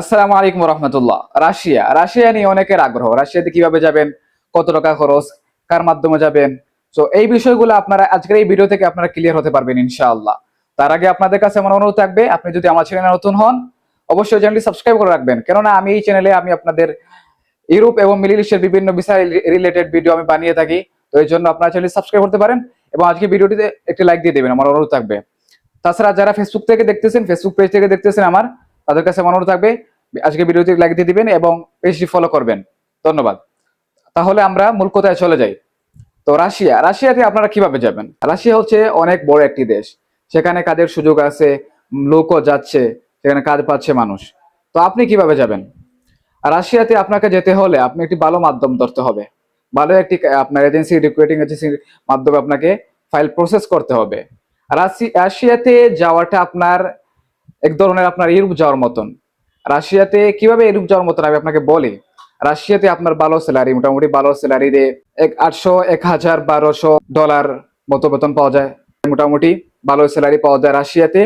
আসসালামু আলাইকুম রহমতুল্লাহ। Russia. Russia নিয়ে অনেকের আগ্রহ। রাশিয়াতে কীভাবে যাবেন? কত টাকা খরচ? কার মাধ্যমে যাবেন? তো এই বিষয়গুলো আপনারা আজকের এই ভিডিও থেকে আপনারা ক্লিয়ার হতে পারবেন ইনশাআল্লাহ। তার আগে আপনাদের কাছে আমার অনুরোধ থাকবে, আপনি যদি আমার চ্যানেলে নতুন হন, অবশ্যই চ্যানেলটি সাবস্ক্রাইব করে রাখবেন। কেননা আমি এই চ্যানেলে আমি আপনাদের ইউরোপ এবং মিডিল ইস্টের বিভিন্ন বিষয় রিলেটেড ভিডিও আমি বানিয়ে থাকি। তো এই জন্য আপনারা চ্যানেলটি সাবস্ক্রাইব করতে পারেন এবং আজকে ভিডিওটিতে একটি লাইক দিয়ে দেবেন, আমার অনুরোধ থাকবে। তাছাড়া যারা ফেসবুক থেকে দেখতেছেন ফেসবুক পেজ থেকে দেখতেছেন আমার তাদের কাছে আমার অনুরোধ থাকবে, আজকে ভিডিওটি লাইক দিয়ে দিবেন এবং পেজটি ফলো করবেন। ধন্যবাদ। তাহলে আমরা মূল কথায় চলে যাই। তো রাশিয়া, রাশিয়াতে আপনারা কীভাবে যাবেন? রাশিয়া হচ্ছে অনেক বড় একটি দেশ। সেখানে কাজের সুযোগ আছে, লোকও যাচ্ছে, সেখানে কাজ পাচ্ছে মানুষ। তো আপনি কীভাবে যাবেন? রাশিয়াতে আপনাকে যেতে হলে আপনি একটি ভালো মাধ্যম ধরতে হবে। ভালো একটি, আপনার এজেন্সি রিক্রুটিং এজেন্সির মাধ্যমে আপনাকে ফাইল প্রসেস করতে হবে। রাশি- রাশিয়াতে যাওয়াটা আপনার এক ধরনের আপনার ইউরোপ যাওয়ার মতন। রাশিয়াতে কীভাবে ইউরোপ যাওয়ার মতন আমি আপনাকে বলি? রাশিয়াতে আপনার ভালো স্যালারি মোটামুটি ভালো স্যালারিতে এক আটশো, এক হাজার বারোশো ডলার মতো বেতন পাওয়া যায়। মোটামুটি ভালো স্যালারি পাওয়া যায় রাশিয়াতে।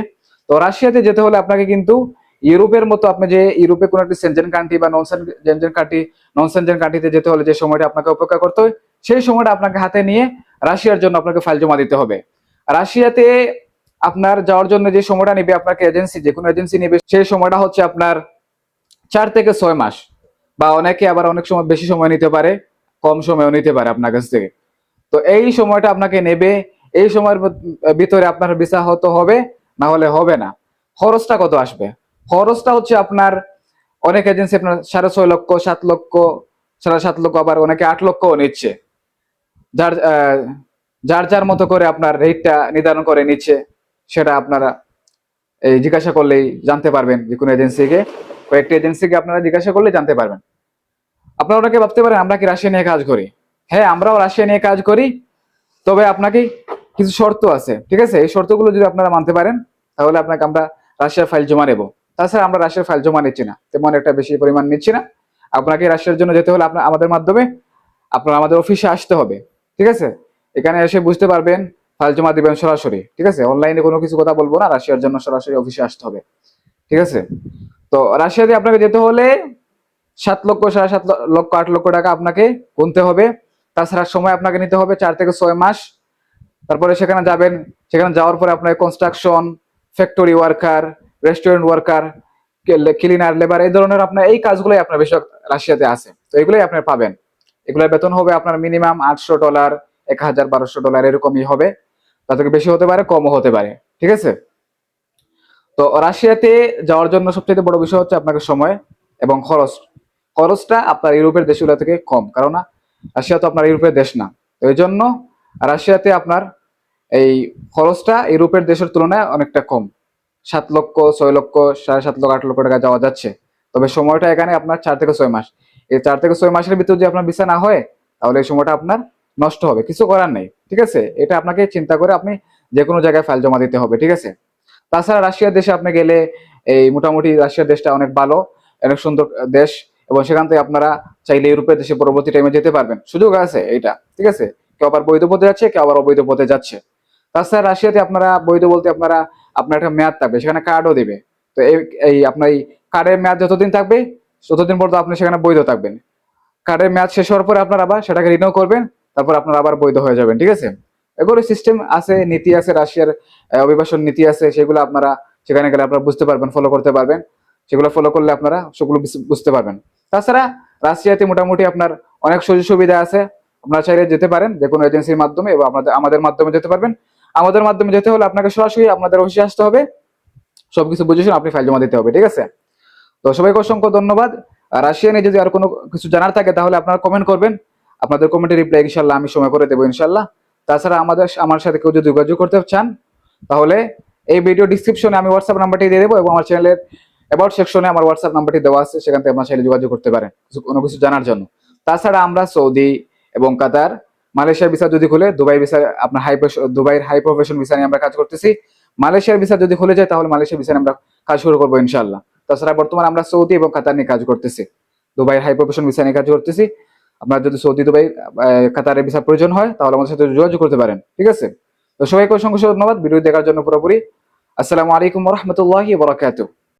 তো রাশিয়াতে যেতে হলে আপনাকে কিন্তু ইউরোপের মতো আপনি যে ইউরোপে কোনো একটি সেনজেন কান্ট্রি বা non Schengen country non Schengen কান্ট্রিতে যেতে হলে যে সময়টা আপনাকে অপেক্ষা করতে হয়, সেই সময়টা আপনাকে হাতে নিয়ে রাশিয়ার জন্য আপনাকে ফাইল জমা দিতে হবে। রাশিয়াতে আপনার যাওয়ার জন্য যে সময়টা নেবে, আপনাকে এজেন্সি যে কোনো এজেন্সি নেবে, সেই সময়টা হচ্ছে আপনার চার থেকে ছয় মাস। বা অনেকে আবার অনেক সময় বেশি সময় নিতে পারে, কম সময়ও নিতে পারে আপনার কাছ থেকে। তো এই সময়টা আপনাকে নেবে, এই সময়ের ভিতরে আপনার ভিসা হতে হবে, না হলে হবে না। খরচটা কত আসবে? খরচটা হচ্ছে আপনার, অনেক এজেন্সি আপনার সাড়ে ছয় লক্ষ, সাত লক্ষ, সাড়ে সাত লক্ষ, আবার অনেকে আট লক্ষও নিচ্ছে। যার যার যার মতো করে আপনার রেটটা নির্ধারণ করে নিচ্ছে। সেটা আপনারা, এই জিজ্ঞাসা করলেই জানতে পারবেন যে কোনো এজেন্সিকে। কয়েকটি এজেন্সিকে আপনারা জিজ্ঞাসা করলে জানতে পারবেন। আপনারা ওনাকে ভাবতে পারেন, আমরা কি রাশিয়া নিয়ে কাজ করি? হ্যাঁ আমরাও রাশিয়া নিয়ে কাজ করি, তবে আপনাকে কিছু শর্ত আছে, ঠিক আছে? এই শর্তগুলো যদি আপনারা মানতে পারেন, তাহলে আপনাকে আমরা রাশিয়ার ফাইল জমা নেব তাছাড়া আমরা রাশিয়ার ফাইল জমা নিচ্ছি না, তেমন একটা বেশি পরিমাণ নিচ্ছি না। আপনাকে রাশিয়ার জন্য যেতে হলে আপনার, আমাদের মাধ্যমে আপনার আমাদের অফিসে আসতে হবে, ঠিক আছে? এখানে এসে বুঝতে পারবেন ফাইল জমা দিবেন সরাসরি, ঠিক আছে? অনলাইনে কোনো কিছু কথা বলব না, রাশিয়ার জন্য সরাসরি অফিসে আসতে হবে, ঠিক আছে? তো রাশিয়াতে আপনাকে যেতে হলে সাত লক্ষ, সাড়ে সাত লক্ষ, আট লক্ষ টাকা আপনাকে গুনতে হবে। তাছাড়া সময় আপনাকে নিতে হবে চার থেকে ছয় মাস। তারপরে সেখানে যাবেন, সেখানে যাওয়ার পরে আপনার construction factory worker restaurant worker cleaner labour এই ধরনের আপনার এই কাজগুলোই আপনার বেশিরভাগ রাশিয়াতে আছে। তো এগুলোই আপনার পাবেন। এগুলোর বেতন হবে আপনার মিনিমাম আটশো ডলার এক হাজার বারোশো ডলার এরকমই হবে। তার বেশি হতে পারে, কমও হতে পারে। ঠিক আছে? তো রাশিয়াতে যাওয়ার জন্য সবচেয়ে বড় বিষয় হচ্ছে আপনাকে সময় এবং খরচ। খরচটা আপনার ইউরোপের দেশগুলো থেকে কম, কারণ রাশিয়া তো আপনার ইউরোপের দেশ না। তো এই জন্য রাশিয়াতে আপনার এই খরচটা ইউরোপের দেশের তুলনায় অনেকটা কম। সাত লক্ষ, ছয় লক্ষ, সাড়ে সাত লক্ষ, আট লক্ষ টাকা যাওয়া যাচ্ছে। তবে সময়টা এখানে আপনার চার থেকে ছয় মাস। এই চার থেকে ছয় মাসের ভিতরে যদি আপনার ভিসা না হয়, তাহলে এই সময়টা আপনার নষ্ট হবে, কিছু করার নেই, ঠিক আছে? এটা আপনাকে চিন্তা করে আপনি যে কোনো জায়গায় ফাইল জমা দিতে হবে, ঠিক আছে? তাছাড়া রাশিয়ার দেশে আপনি গেলে এই মোটামুটি রাশিয়ার দেশটা অনেক ভালো, অনেক সুন্দর দেশ এবং সেখান থেকে আপনারা চাইলে ইউরোপের দেশে পরবর্তী টাইমে যেতে পারবেন। সুযোগ আছে এইটা, ঠিক আছে? কেউ আবার বৈধ পথে যাচ্ছে, কেউ আবার অবৈধ পথে যাচ্ছে। তাছাড়া রাশিয়াতে আপনারা বৈধ বলতে আপনারা আপনার একটা মেয়াদ থাকবে, সেখানে কার্ডও দিবে। তো এই এই আপনার এই কার্ডের মেয়াদ যতদিন থাকবে, ততদিন পর্যন্ত আপনি সেখানে বৈধ থাকবেন। কার্ডের মেয়াদ শেষ হওয়ার পরে আপনারা আবার সেটাকে রিনিউ করবেন। তারপর আপনার আবার বৈধ হয়ে যাবেন, ঠিক আছে? এগুলো সিস্টেম আছে, নীতি আছে, রাশিয়ার অভিবাসন নীতি আছে, সেগুলো আপনারা সেখানে গেলে আপনারা বুঝতে পারবেন ফলো করতে পারবেন। সেগুলো ফলো করলে আপনারা সেগুলো বুঝতে পারবেন। তাছাড়া রাশিয়াতে মোটামুটি আপনার অনেক সুযোগ সুবিধা আছে। আপনারা চাইলে যেতে পারেন যে কোনো এজেন্সির মাধ্যমে এবং আপনাদের, আমাদের মাধ্যমে যেতে পারবেন। আমাদের মাধ্যমে যেতে হলে আপনাকে সরাসরি আপনাদের অফিসে আসতে হবে। সবকিছু বুঝে শুনে আপনি ফাইল জমা দিতে হবে, ঠিক আছে? তো সবাইকে অসংখ্য ধন্যবাদ। রাশিয়া নিয়ে যদি আর কোনো কিছু জানার থাকে তাহলে আপনারা কমেন্ট করবেন। আপনাদের কমেন্টে রিপ্লাই ইনশাল্লাহ আমি সময় করে দেবো ইনশাল্লাহ তাছাড়া আমাদের আমার সাথে কেউ যদি যোগাযোগ করতে চান, তাহলে এই ভিডিও ডিসক্রিপশনে আমি হোয়াটসঅ্যাপ নাম্বারটি দিয়ে দেবো এবং আমার চ্যানেলের অ্যাবাউট সেকশনে আমার হোয়াটসঅ্যাপ নাম্বারটি দেওয়া আছে, সেখান থেকে আপনার চাইলে যোগাযোগ করতে পারেন কোনো কিছু জানার জন্য। তাছাড়া আমরা সৌদি এবং কাতার, মালয়েশিয়ার ভিসা যদি খুলে, দুবাই ভিসা আপনার হাই দুবাইয়ের হাই প্রফেশন ভিসা নিয়ে আমরা কাজ করতেছি। মালয়েশিয়ার ভিসা যদি খুলে যায়, তাহলে মালয়েশিয়ার ভিসা আমরা কাজ শুরু করব ইনশাল্লাহ তাছাড়া বর্তমানে আমরা সৌদি এবং কাতার নিয়ে কাজ করতেছি। দুবাইয়ের হাই প্রফেশন ভিসা নিয়ে কাজ করতেছি। আপনার যদি সৌদি দুবাই কাতারে ভিসা প্রয়োজন হয়, তাহলে আমাদের সাথে যোগাযোগ করতে পারেন, ঠিক আছে? তো সবাইকে অসংখ্য ধন্যবাদ, ভিডিও দেখার জন্য পুরোপুরি। আসসালামু আলাইকুম রহমতুল্লাহ বরাকাতুহ।